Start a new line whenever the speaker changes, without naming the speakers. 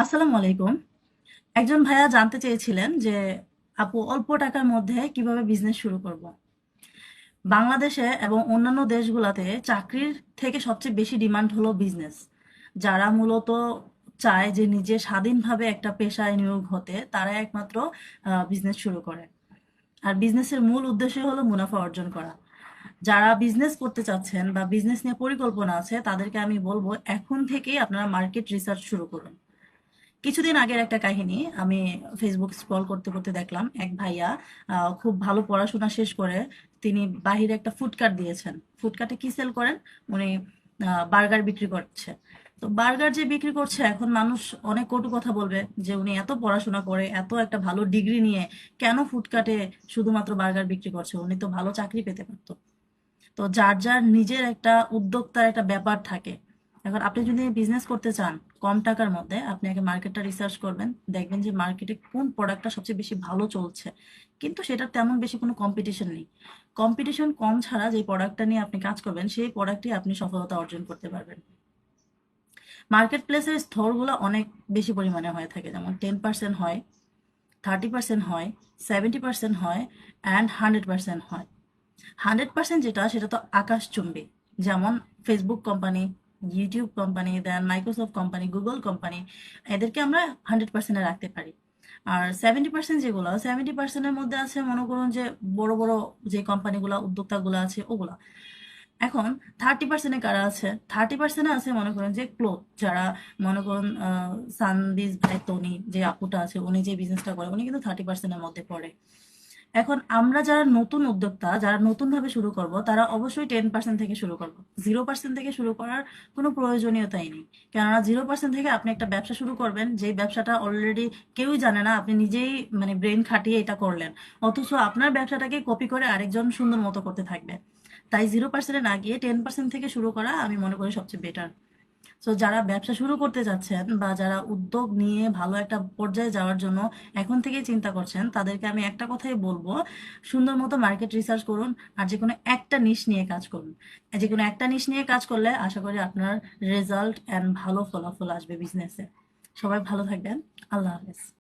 আসসালামু আলাইকুম। একজন ভাইয়া জানতে চেয়েছিলেন যে, আপু, অল্প টাকার মধ্যে কীভাবে বিজনেস শুরু করব? বাংলাদেশে এবং অন্যান্য দেশগুলোতে চাকরির থেকে সবচেয়ে বেশি ডিমান্ড হলো বিজনেস যারা মূলত চায় যে, নিজে স্বাধীনভাবে একটা পেশায় নিয়োগ হতে তারা একমাত্র বিজনেস শুরু করে। আর বিজনেসের মূল উদ্দেশ্য হলো মুনাফা অর্জন করা। যারা বিজনেস করতে চাচ্ছেন বা বিজনেস নিয়ে পরিকল্পনা আছে, তাদেরকে আমি বলব, এখন থেকেই আপনারা মার্কেট রিসার্চ শুরু করুন। কিছুদিন আগের একটা কাহিনী আমি ফেসবুক স্ক্রল করতে করতে দেখলাম। এক ভাইয়া খুব ভালো পড়াশোনা শেষ করে তিনি বাহিরে একটা ফুডকার্ট দিয়েছেন। ফুডকার্টে কি সেল করেন? উনি বার্গার বিক্রি করছে। তো বার্গার যে বিক্রি করছে, এখন মানুষ অনেক কটু কথা বলবে যে উনি এত পড়াশোনা করে, এত একটা ভালো ডিগ্রি নিয়ে কেন ফুডকার্টে শুধুমাত্র বার্গার বিক্রি করছে? উনি তো ভালো চাকরি পেতে পারতো। তো যার যার নিজের একটা উদ্যোক্তার একটা ব্যাপার থাকে। এখন আপনি যদি বিজনেস করতে চান, কম টাকার মধ্যে আপনি আগে মার্কেটটা রিসার্চ করবেন, দেখবেন যে মার্কেটে কোন প্রোডাক্টটা সবচেয়ে বেশি ভালো চলছে। কিন্তু সেটার তেমন বেশি কোনো কম্পিটিশন নেই। কম্পিটিশন কম ছাড়া যে প্রোডাক্টটা নিয়ে আপনি কাজ করবেন, সেই প্রোডাক্টই আপনি সফলতা অর্জন করতে পারবেন। মার্কেট প্লেসের স্তরগুলো অনেক বেশি পরিমাণে হয়ে থাকে। যেমন টেন পার্সেন্ট হয় থার্টি পার্সেন্ট হয় সেভেন্টি পার্সেন্ট হয় অ্যান্ড হান্ড্রেড পার্সেন্ট হয়। হান্ড্রেড পার্সেন্ট যেটা, সেটা তো আকাশচুম্বী। যেমন Facebook company YouTube company then Microsoft company Google company এদেরকে আমরা হান্ড্রেড পার্সেন্টে রাখতে পারি। আর সেভেন্টি পার্সেন্ট যেগুলো সেভেন্টি পার্সেন্টের মধ্যে আছে মনে করুন যে বড় বড় যে কোম্পানিগুলো উদ্যোক্তাগুলো আছে ওগুলা। এখন থার্টি পার্সেন্টে কারা আছে? থার্টি পার্সেন্টে আছে মনে করেন যে ক্লোথ যারা মনে করুন সানবিজ ভাই তনি যে আপুটা আছে, উনি যে বিজনেসটা করে, উনি কিন্তু থার্টি পার্সেন্টের মধ্যে পড়ে। এখন আমরা যারা নতুন উদ্যোক্তা, যারা নতুন ভাবে শুরু করব, তারা অবশ্যই টেন পার্সেন্ট থেকে শুরু করব। জিরো পার্সেন্ট থেকে শুরু করার কোনো প্রয়োজনীয়তাই নেই। কেননা জিরো পার্সেন্ট থেকে আপনি একটা ব্যবসা শুরু করবেন, যেই ব্যবসাটা অলরেডি কেউই জানে না, আপনি নিজেই মানে ব্রেন খাটিয়ে এটা করলেন। অথচ আপনার ব্যবসাটাকে কপি করে আরেকজন সুন্দর মতো করতে থাকবে। তাই জিরো পার্সেন্টে না গিয়ে টেন পার্সেন্ট থেকে শুরু করা আমি মনে করি সবচেয়ে বেটার সো যারা ব্যবসা শুরু করতে যাচ্ছেন বা যারা উদ্যোগ নিয়ে ভালো একটা পর্যায়ে যাওয়ার জন্য এখন থেকেই চিন্তা করছেন, তাদেরকে আমি একটা কথাই বলব, সুন্দর মতো মার্কেট রিসার্চ করুন আর যে কোনো একটা নিশ নিয়ে কাজ করুন। যে কোনো একটা নিশ নিয়ে কাজ করলে আশা করি আপনার রেজাল্ট অ্যান্ড ভালো ফলাফল আসবে বিজনেসে সবাই ভালো থাকবেন। আল্লাহ হাফেজ।